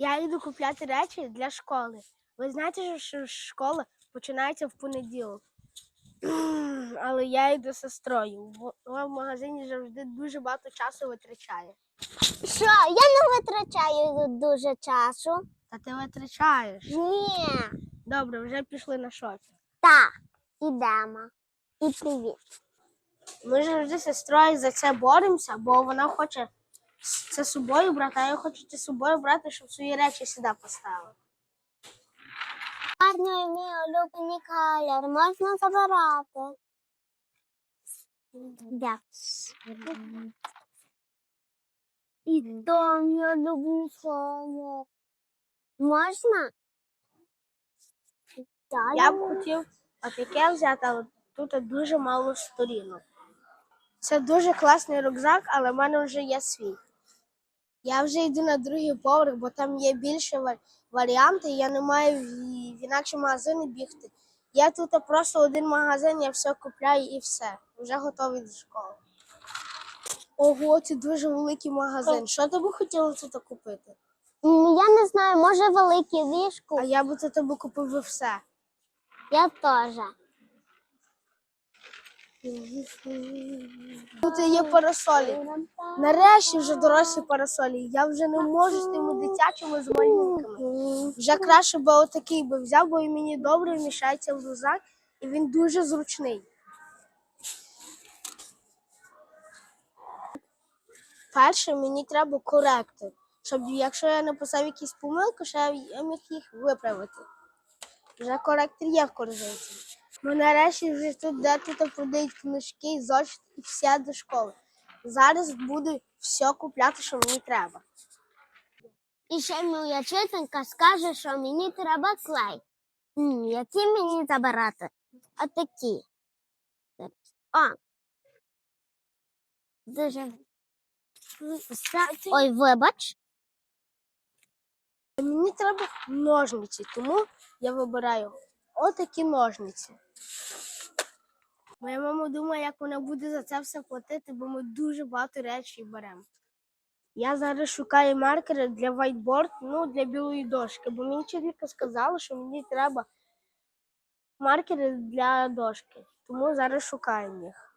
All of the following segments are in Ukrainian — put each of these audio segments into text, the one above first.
Я йду купляти речі для школи. Ви знаєте, що школа починається в понеділок. Але я йду з сестрою. Вона в магазині завжди дуже багато часу витрачає. Що, я не витрачаю дуже часу. Та ти витрачаєш. Ні. Добре, вже пішли на шопінг. Так, ідемо. І привіт. Ми завжди з сестрою за це боремося, бо вона хоче це з собою брати, а я хочу це з собою брати, щоб свої речі сюди поставити. Гарний мій улюблений колір. Можна забирати. Дякую. І то мій улюблений колір. Можна? Я б хотів отаке взяти, але тут дуже мало сторінок. Це дуже класний рюкзак, але в мене вже є свій. Я вже йду на другий поверх, бо там є більше ва- варіанти, я не маю в, інакші магазини бігти. Я тут просто один магазин, я все купляю і все. Вже готовий до школи. Ого, це дуже великий магазин. Що ти би хотіла тут купити? Я не знаю, може велике ліжко. А я би тут тобі купив би все. Я теж. Тут є парасолі. Нарешті вже дорослі парасолі. Я вже не можу з тими дитячими з малюнками. Вже краще би отакий би взяв, бо він мені добре вміщається в рюкзак, і він дуже зручний. Перше, мені треба коректор, щоб якщо я написав якісь помилки, щоб я міг їх виправити. Вже коректор є в корзинці. Ну нарешті вже тут де тут продають книжки, зошит і все до школи. Зараз буду все купляти, що мені треба. І ще моя вчителька скаже, що мені треба клей. М, Які мені забирати? Отакі. О. Дуже. Ой, вибач. Мені треба ножниці, тому я вибираю отакі ножниці. Моя мама думає, як вона буде за це все платити, бо ми дуже багато речей беремо. Я зараз шукаю маркери для whiteboard, ну для білої дошки, бо мені вчителька сказала, що мені треба маркери для дошки. Тому зараз шукаємо їх.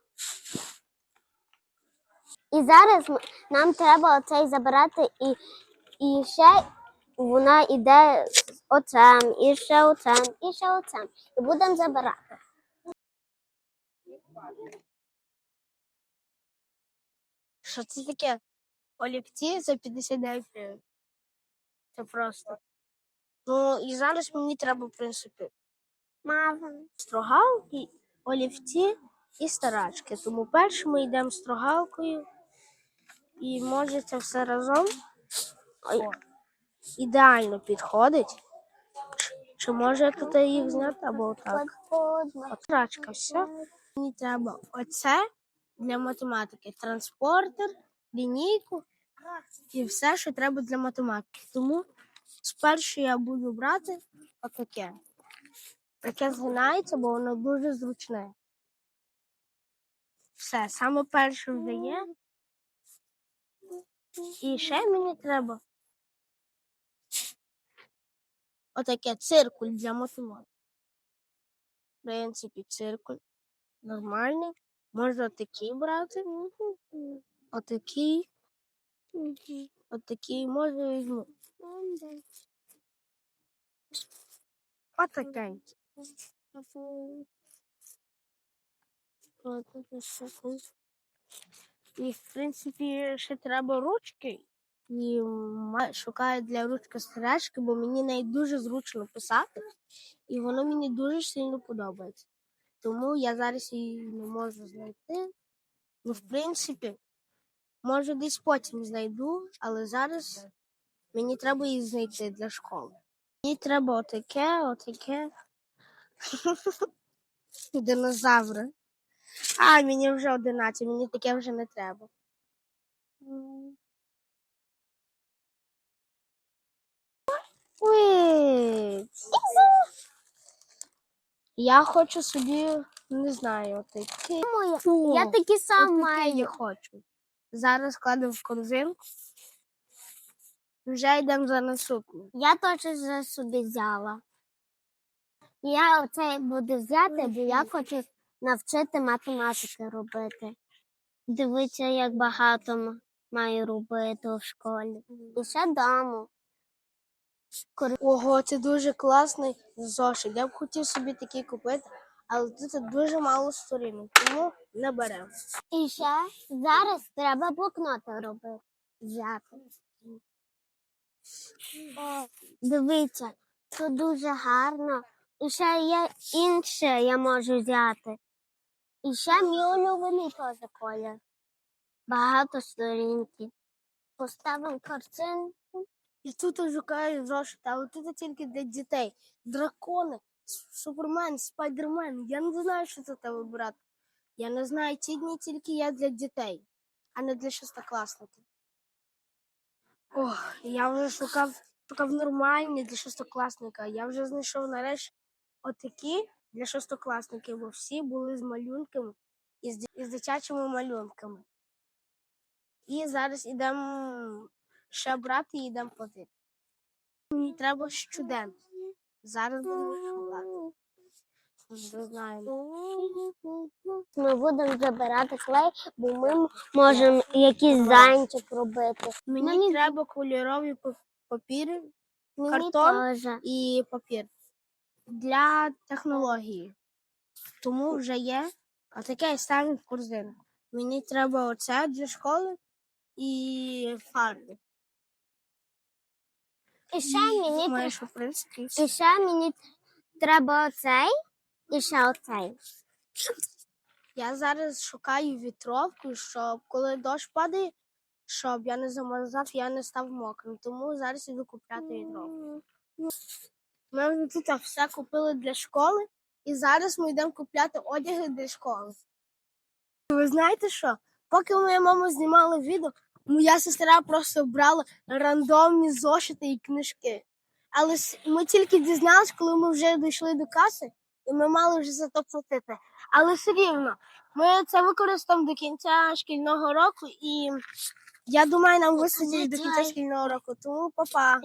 І зараз нам треба оцей забирати, і, і ще вона йде оцем, і ще оцем, і ще оцем. І будемо забирати. Що це таке? Олівці за 59 гривень. Це просто. Ну і зараз мені треба, в принципі, Мама. строгалки, олівці і старачки. Тому перше ми йдемо строгалкою, і може це все разом Ой, ідеально підходить. Чи- може я тут їх зняти або так? От все. Мені треба оце для математики, транспортер, лінійку і все, що треба для математики. Тому спершу я буду брати отаке. Таке згинається, бо воно дуже зручне. Все, саме перше вже є. І ще мені треба отаке циркуль для математики. В принципі, циркуль нормальний. Можна отакий брати. Отакий. Отакий можна візьму. Отакий. І, в принципі, ще треба ручки. І шукаю для ручки стрижки, бо мені нею дуже зручно писати, і воно мені дуже сильно подобається. Тому я зараз її не можу знайти. Ну, в принципі, може десь потім знайду, але зараз мені треба її знайти для школи. Мені треба отаке, отаке. Динозаври. А, мені вже 11, мені таке вже не треба. Ой. Я хочу собі, не знаю, такі. Я такі сам я маю. хочу. Зараз кладу в корзинку. Вже йдемо за наступним. Я теж вже собі взяла. Я оце буду взяти, бо я хочу навчити математики робити. Дивіться, як багато маю робити у школі. І ще даму. Ого, це дуже класний зошит. Я б хотів собі такий купити, але тут дуже мало сторінок, тому не беремо. І ще зараз треба блокноти робити. Взяти. Дивіться, тут дуже гарно. І ще є інше я можу взяти. І ще мій улюблений теж колір. Багато сторінки. Поставимо картинку. І тут шукаю зошит, але тут тільки для дітей. Дракони, супермен, спайдермен. Я не знаю, що це треба брати. Я не знаю, ці дні тільки є для дітей, а не для шестикласників. Ох, я вже шукав, шукав нормальні для шестикласника. Я вже знайшов нарешті отакі для шестикласників, бо всі були з малюнками і з дитячими малюнками. І зараз ідемо ще брати і йдемо платити. Мені треба щоденно. Зараз будемо. Не знаю. Ми будемо забирати клей, бо ми можемо якийсь зайчик робити. Мені Мені- треба кольорові папіри Мені Картон? теж. і папір для технології. Тому вже є отаке і ставимо в корзину. Мені треба оце для школи і фарби. І ще мені що, в принципі, І ще мені треба оцей і ще оцей. я зараз шукаю вітровку, щоб коли дощ падає, щоб я не замерзав, я не став мокрим. Тому зараз іду купляти вітровку. Ми вже тут все купили для школи, і зараз ми йдемо купляти одяги для школи. Ви знаєте що? Поки моя мама знімала відео, моя сестра просто брала рандомні зошити і книжки. Але ми тільки дізналися, коли ми вже дійшли до каси, і ми мали вже за то платити. Але все рівно, ми це використаємо до кінця шкільного року, і я думаю, нам вистачить до кінця шкільного року. Тому па-па.